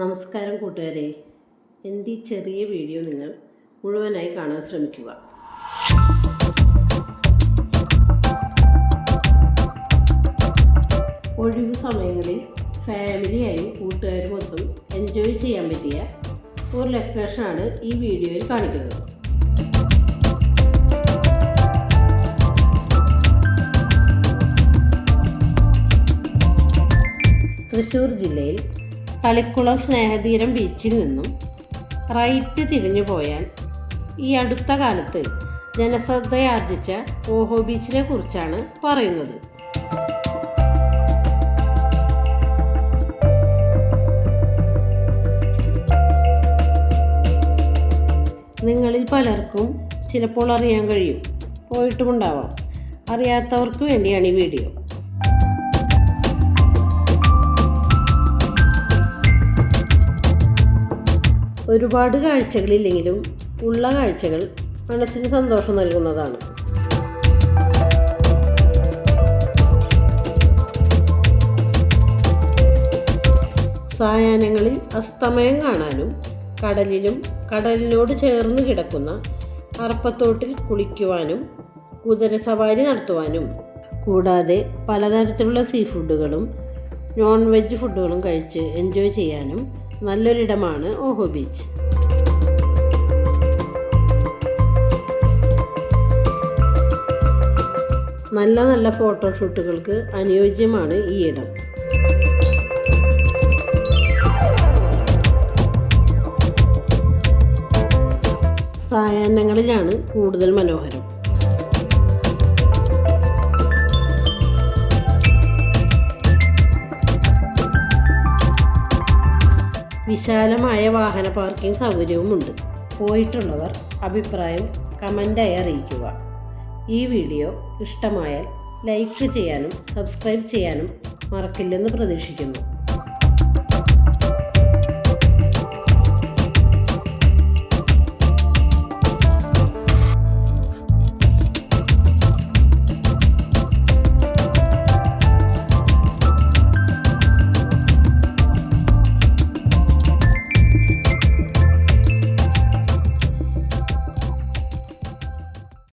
നമസ്കാരം കൂട്ടുകാരെ. എന്റെ ഈ ചെറിയ വീഡിയോ നിങ്ങൾ മുഴുവനായി കാണാൻ ശ്രമിക്കുക. ഒഴിവ് സമയങ്ങളിൽ ഫാമിലിയായും കൂട്ടുകാരും മൊത്തം എൻജോയ് ചെയ്യാൻ പറ്റിയ ഒരു ലൊക്കേഷനാണ് ഈ വീഡിയോയിൽ കാണിക്കുന്നത്. തൃശ്ശൂർ ജില്ലയിൽ തളിക്കുളം സ്നേഹതീരം ബീച്ചിൽ നിന്നും റൈറ്റ് തിരിഞ്ഞു പോയാൽ ഈ അടുത്ത കാലത്ത് ജനശ്രദ്ധയാർജിച്ച ഓഹോ ബീച്ചിനെ കുറിച്ചാണ് പറയുന്നത്. നിങ്ങളിൽ പലർക്കും ചിലപ്പോൾ അറിയാൻ കഴിയും. പോയിട്ടുമുണ്ടാവാം. അറിയാത്തവർക്ക് വേണ്ടിയാണ് ഈ വീഡിയോ ഒരുപാട് കാഴ്ചകളില്ലെങ്കിലും ഉള്ള കാഴ്ചകൾ മനസ്സിന് സന്തോഷം നൽകുന്നതാണ്. സായാഹ്നങ്ങളിൽ അസ്തമയം കാണാനും കടലിലും കടലിനോട് ചേർന്ന് കിടക്കുന്ന അറപ്പത്തോട്ടിൽ കുളിക്കുവാനും കുതിരസവാരി നടത്തുവാനും കൂടാതെ പലതരത്തിലുള്ള സീ ഫുഡുകളും നോൺ വെജ് ഫുഡുകളും കഴിച്ച് എൻജോയ് ചെയ്യാനും നല്ലൊരിടമാണ് ഓഹോ ബീച്ച്. നല്ല നല്ല ഫോട്ടോഷൂട്ടുകൾക്ക് അനുയോജ്യമാണ് ഈ ഇടം. സായാഹ്നങ്ങളിലാണ് കൂടുതൽ മനോഹരം. വിശാലമായ വാഹന പാർക്കിംഗ് സൗകര്യവുമുണ്ട്. പോയിട്ടുള്ളവർ അഭിപ്രായം കമന്റായി അറിയിക്കുക. ഈ വീഡിയോ ഇഷ്ടമായാൽ ലൈക്ക് ചെയ്യാനും സബ്സ്ക്രൈബ് ചെയ്യാനും മറക്കില്ലെന്ന് പ്രതീക്ഷിക്കുന്നു.